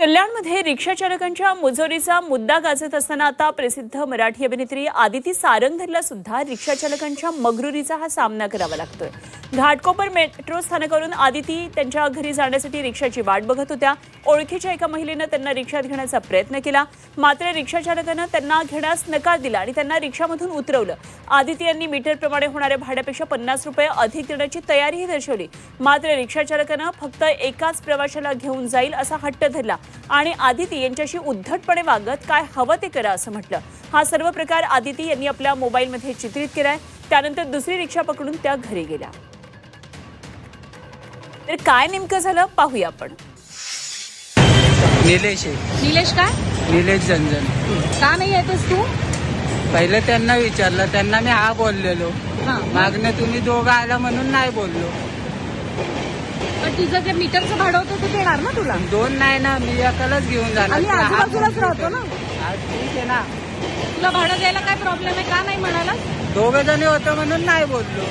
कल्याणमध्ये रिक्षा चालकांच्या मुजोरीचा मुद्दा गाजत असताना आता प्रसिद्ध मराठी अभिनेत्री आदिती सारंगधरला सुद्धा रिक्षा चालकांच्या मगरुरीचा हा सामना करावा लागतोय. घाटकोपर मेट्रो स्थानकावरून आदिती त्यांच्या घरी जाण्यासाठी रिक्षाची वाट बघत होत्या. ओळखीच्या एका महिलेनं त्यांना रिक्षात घेण्याचा प्रयत्न केला. मात्र रिक्षा चालकानं त्यांना घेण्यास नकार दिला आणि त्यांना रिक्षामधून उतरवलं. आदिती यांनी मीटरप्रमाणे होणाऱ्या भाड्यापेक्षा पन्नास रुपये अधिक देण्याची तयारीही दर्शवली. मात्र रिक्षा चालकानं फक्त एकाच प्रवाशाला घेऊन जाईल असा हट्ट धरला. आणि आदिती यांच्याशी उद्धटपणे वागत काय हवं ते करा असं म्हटलं. हा सर्व प्रकार आदिती यांनी आपल्या मोबाईलमध्ये चित्रित केलाय. त्यानंतर दुसरी रिक्षा पकडून त्या घरी गेल्या. तर काय नेमकं झालं पाहूया आपण. निलेश आहे. निलेश काय? निलेश झंझन. का नाही येतेस तू? पहिलं त्यांना विचारलं त्यांना मी हा बोललेलो. हा. मागणं तुम्ही दोघं आला म्हणून नाही बोललो. पण तुझं जे मीटरचं भाडं होतं ते देणार ना तुला? दोन नाही ना मी एकालाच घेऊन जाणार. आम्ही हा आजूबाजूलाच बोललो राहतो ना. हा, ठीक आहे ना. तुला भाडं द्यायला काय प्रॉब्लेम आहे? का नाही म्हणाला दोघं जणी होतं म्हणून नाही बोललो.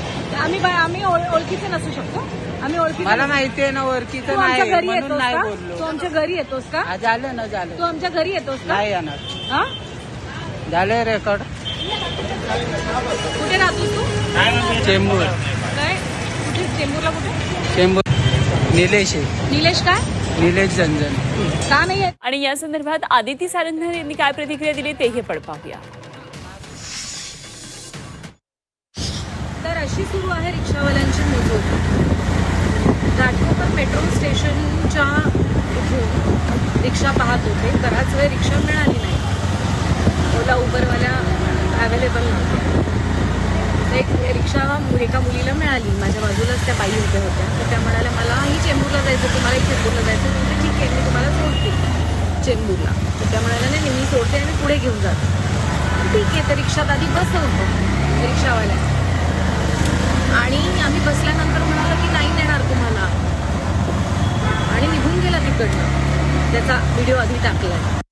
आम्ही बा- आम्ही ओळ- ओळखीचे नसू शकतो. आम्ही ओळखीचे मला माहिती आहे ना तू ओळखीचं आमच्या नाही घरी म्हणून येतोस नाही का? तू बोललो आमच्या घरी येतोस का? हा झालं ना तू झालं आमच्या घरी येतोस का? नाही येणार. हा? झालंय रेकॉर्ड. कुठे राहतोस तू? चेंबूर. काय? कुठे? चेंबूरला कुठे? चेंबूर. निलेश आहे. निलेश काय? निलेश झंझन. का नाही आणि या संदर्भात आदिती सारंगधर यांनी काय प्रतिक्रिया दिली तेही पण पाहूया. तर अशी सुरू आहे रिक्षावाल्यांची मोजून. घाटकोपर मेट्रो स्टेशनच्या इथून रिक्षा पाहत होते. बराच वेळ रिक्षा मिळाली नाही. ओला उबरवाल्या अवेलेबल नव्हत्या. तर एक रिक्षा एका मुलीला मिळाली. माझ्या बाजूलाच त्या बाई उभ्या होत्या. तर त्या म्हणाल्या मलाही चेंबूरला जायचं तुम्हालाही चेंबूरला जायचं म्हणजे ठीक आहे मी तुम्हाला सोडते चेंबूरला. तर त्या म्हणाल्या नाही मी सोडते आणि पुढे घेऊन जाते. ठीक आहे तर रिक्षात आधी बसवतो रिक्षावाल्या. आणि आम्ही बसल्यानंतर म्हणाला की नाही नेणार तुम्हाला. आणि निघून गेला तिकडनं. त्याचा व्हिडिओ आधी टाकलाय.